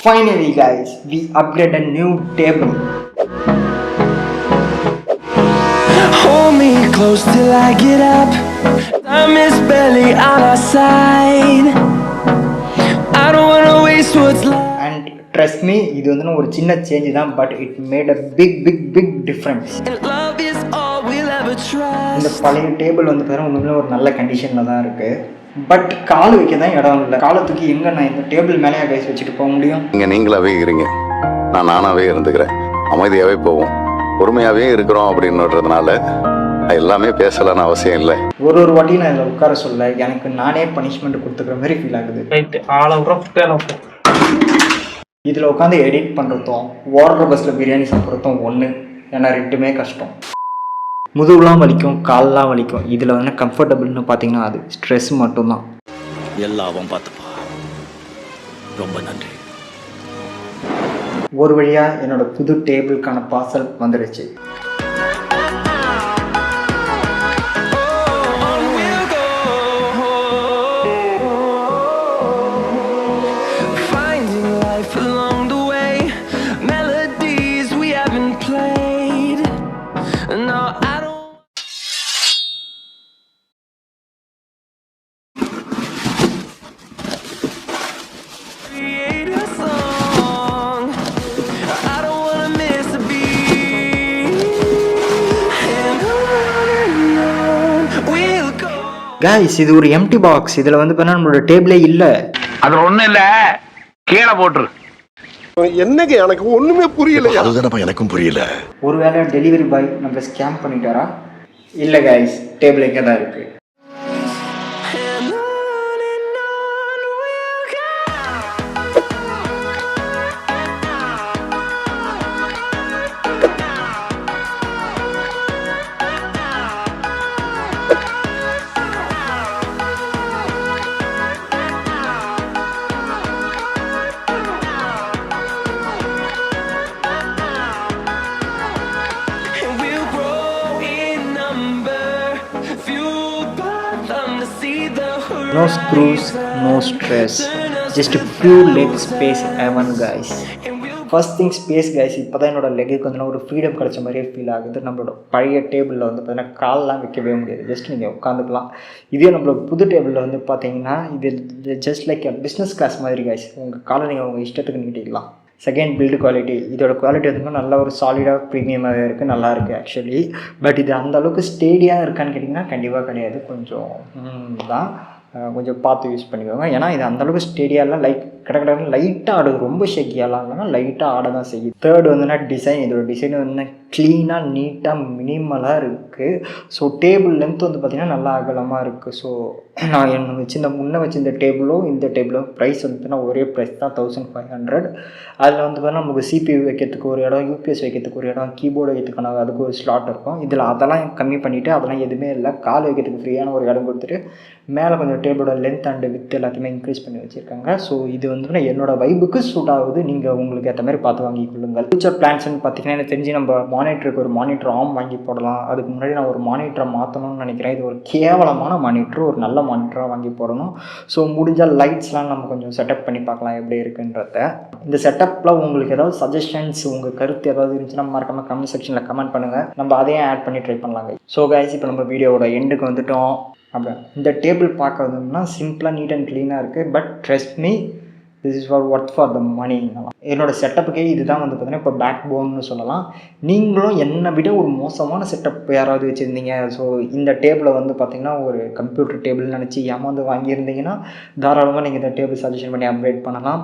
Finally, guys, we upgrade a new table. Hold me close till I get up. Time is barely on our side. I don't wanna waste what's left. And trust me, இது வந்து ஒரு சின்ன change தான் but it made a big big big difference இந்த. பழைய table வந்து பார்த்தீங்கன்னா உண்மையிலே ஒரு நல்ல கண்டிஷனில் தான் இருக்குது பட் கால் வைக்க தான் இடம் இல்லை. காலத்துக்கு எங்கே நான் இந்த டேபிள் மேலேயே கைஸ் வச்சுட்டு போக முடியும்? நீங்க நீங்களாவே இருக்கிறீங்க நான் நானாவே இருந்துக்கிறேன். அமைதியாவே போவோம். பொறுமையாவே இருக்கிறோம் அப்படின்றதுனால எல்லாமே பேசலாம்னு அவசியம் இல்லை. ஒரு ஒரு வாட்டியும் நான் இதில் உட்கார சொல்ல எனக்கு நானே பனிஷ்மெண்ட் கொடுத்துக்கிற மாதிரி ஃபீல் ஆகுது. ரைட்டு ஆளை இதில் உட்காந்து எடிட் பண்ணுறதும் ஓடுற பஸ்ஸில் பிரியாணி சாப்பிட்றதும் ஒன்று ஏன்னா ரெண்டுமே கஷ்டம். முதுகுலாம் வலிக்கும் கால்லாம் வலிக்கும். இதில் வந்து கம்ஃபர்டபுள்னு பார்த்தீங்கன்னா அது ஸ்ட்ரெஸ் மட்டும்தான். எல்லாம் அவன் பார்த்துப்பா. ரொம்ப நன்றி. ஒரு வழியாக என்னோட புது டேபிளுக்கான பார்சல் வந்துடுச்சு கைஸ் இது ஒரு எம்டி பாக்ஸ் இதில் வந்து பார்த்தீங்கன்னா நம்மளோட டேபிளே இல்லை. அது ஒண்ணும் இல்ல. கீழே போட்டுரு. என்னங்க எனக்கு ஒண்ணுமே புரியலையா? அதுதானப்பா எனக்கும் புரியல. ஒருவேளை டெலிவரி பாய் நம்ம ஸ்கேம் பண்ணிட்டாரா? இல்லை கைஸ் டேபிள் எங்கே தான் இருக்குது No screws, no stress. Stress just few leg space even guys first thing space guys இப்போ தான் என்னோடய லெக்குக்கு வந்து ஒரு ஃப்ரீடம் கிடைச்ச மாதிரியே ஃபீல் ஆகுது. நம்மளோட பழைய டேபிளில் வந்து பார்த்தீங்கன்னா கால்லாம் வைக்கவே முடியாது. ஜஸ்ட் நீங்கள் உட்காந்துக்கலாம் இதே நம்மளோட புது டேபிளில் வந்து பார்த்தீங்கன்னா இது ஜஸ்ட் லைக் பிஸ்னஸ் கிளாஸ் மாதிரி கைஸ் உங்கள் காலை நீங்கள் உங்கள் இஷ்டத்துக்கு நீட்டிக்கலாம். செகண்ட் பில்டு குவாலிட்டி இதோட குவாலிட்டி வந்து நல்ல ஒரு சாலிடாக ப்ரீமியமாகவே இருக்குது நல்லா இருக்குது ஆக்சுவலி பட் இது அந்த அளவுக்கு ஸ்டேடியாக இருக்கான்னு கேட்டிங்கன்னா கண்டிப்பாக கிடையாது. கொஞ்சம் தான். கொஞ்சம் பார்த்து யூஸ் பண்ணிக்கோங்க. ஏன்னா இது அந்தளவுக்கு ஸ்டேடியாலாம் லைக் கிட லைட்டாக ஆடுது. ரொம்ப ஷேக்கியாலாம் இல்லாமல் லைட்டாக ஆட தான் செய்யுது. தேர்ட் வந்துன்னா டிசைன் இதோட டிசைன் வந்து க்ளீனாக நீட்டாக மினிமலாக இருக்குது ஸோ டேபிள் லென்த் வந்து பார்த்திங்கன்னா நல்லா அகலமாக இருக்குது ஸோ நான் என்ன வச்சிருந்த முன்னே வச்சிருந்த டேபிளும் இந்த டேபிளும் ப்ரைஸ் வந்து பார்த்தீங்கன்னா ஒரே ப்ரைஸ் தான் தௌசண்ட் ஃபைவ் ஹண்ட்ரட் அதில் வந்து பார்த்தீங்கன்னா நமக்கு சிபியூ வைக்கிறதுக்கு ஒரு இடம் யூபிஎஸ் வைக்கிறதுக்கு ஒரு இடம் கீபோர்டு வைக்கிறதுக்கான அதுக்கு ஒரு ஸ்லாட் இருக்கும். இதில் அதெல்லாம் கம்மி பண்ணிவிட்டு அதெல்லாம் எதுவுமே இல்லை. கால் வைக்கிறதுக்கு ஃப்ரீயான ஒரு இடம் கொடுத்துட்டு மேலே கொஞ்சம் டேபிளோட லென்த் அண்ட் வித் எல்லாத்தையுமே இன்க்ரீஸ் பண்ணி வச்சுருக்காங்க. ஸோ இது வந்து என்னோட வைபுக்கு சூட் ஆகுது. நீங்கள் உங்களுக்கு ஏற்ற மாதிரி பார்த்து வாங்கி கொள்ளுங்கள். ஃபியூச்சர் பிளான்ஸ்னு பார்த்தீங்கன்னா எனக்கு தெரிஞ்சு நம்ம மானிட்டருக்கு ஒரு மானிட்டர் ஆம் வாங்கி போடலாம். அதுக்கு முன்னாடி நான் ஒரு மானிட்டரை மாற்றணும்னு நினைக்கிறேன். இது ஒரு கேவலமான மானிட்டர் ஒரு நல்ல மானிட்டராக வாங்கி போடணும். ஸோ முடிஞ்சால் லைட்ஸ்லாம் நம்ம கொஞ்சம் செட்டப் பண்ணி பார்க்கலாம் எப்படி இருக்குன்றத. இந்த செட்டப்பில் உங்களுக்கு ஏதாவது சஜஷன்ஸ் உங்கள் கருத்து ஏதாவது இருந்துச்சுன்னா மறக்காமல் கமெண்ட் செக்ஷனில் கமெண்ட் பண்ணுங்கள் நம்ம அதையும் ஆட் பண்ணி ட்ரை பண்ணலாங்க. ஸோ கைஸ் இப்போ நம்ம வீடியோவோட எண்டுக்கு வந்துட்டோம். அப்படி இந்த டேபிள் பார்க்க வந்தோம்னா சிம்பிளாக நீட் அண்ட் க்ளீனாக இருக்குது but trust me this is for worth for the money என்னோட செட்டப்புக்கே இதுதான் வந்து பார்த்தீங்கன்னா இப்போ பேக் போன்னு சொல்லலாம். நீங்களும் என்னை விட ஒரு மோசமான செட்டப் யாராவது வச்சுருந்தீங்க. ஸோ இந்த டேபிளை வந்து பார்த்திங்கன்னா ஒரு கம்ப்யூட்டர் டேபிள் நினச்சி ஏமாந்து வாங்கியிருந்தீங்கன்னா தாராளமாக நீங்கள் இந்த டேபிள் சஜஷன் பண்ணி அப்கிரேட் பண்ணலாம்.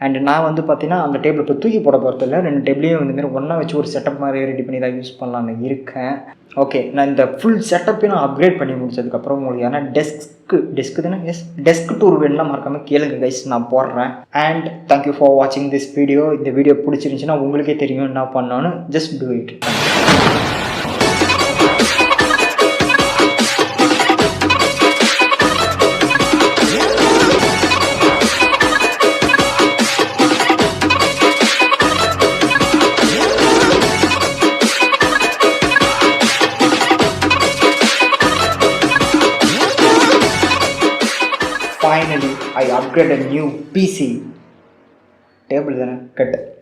அண்ட் நான் வந்து பார்த்தீங்கன்னா அந்த டேபிள் இப்போ தூக்கி போட போகிறதில்ல ரெண்டு டேபிளையும் இந்த மாதிரி ஒன்றா வச்சு ஒரு செட்டப் மாதிரி ரெடி பண்ணி தான் யூஸ் பண்ணலான்னு இருக்கேன். ஓகே நான் இந்த ஃபுல் செட்டப்பையும் நான் அப்கிரேட் பண்ணி முடிச்சதுக்கப்புறம் உங்களுக்கு ஏன்னா டெஸ்க்கு டெஸ்க்கு தானே? எஸ் டெஸ்க் டூர் வேணும்னா மறக்காமல் கேளுங்க கைஸ் நான் போடுறேன். அண்ட் தேங்க்யூ ஃபார் வாட்சிங் திஸ் வீடியோ இந்த வீடியோ பிடிச்சிருந்துச்சுன்னா உங்களுக்கே தெரியும் என்ன பண்ணோன்னு just do it finally I upgrade a new PC table தானே? கட்டு.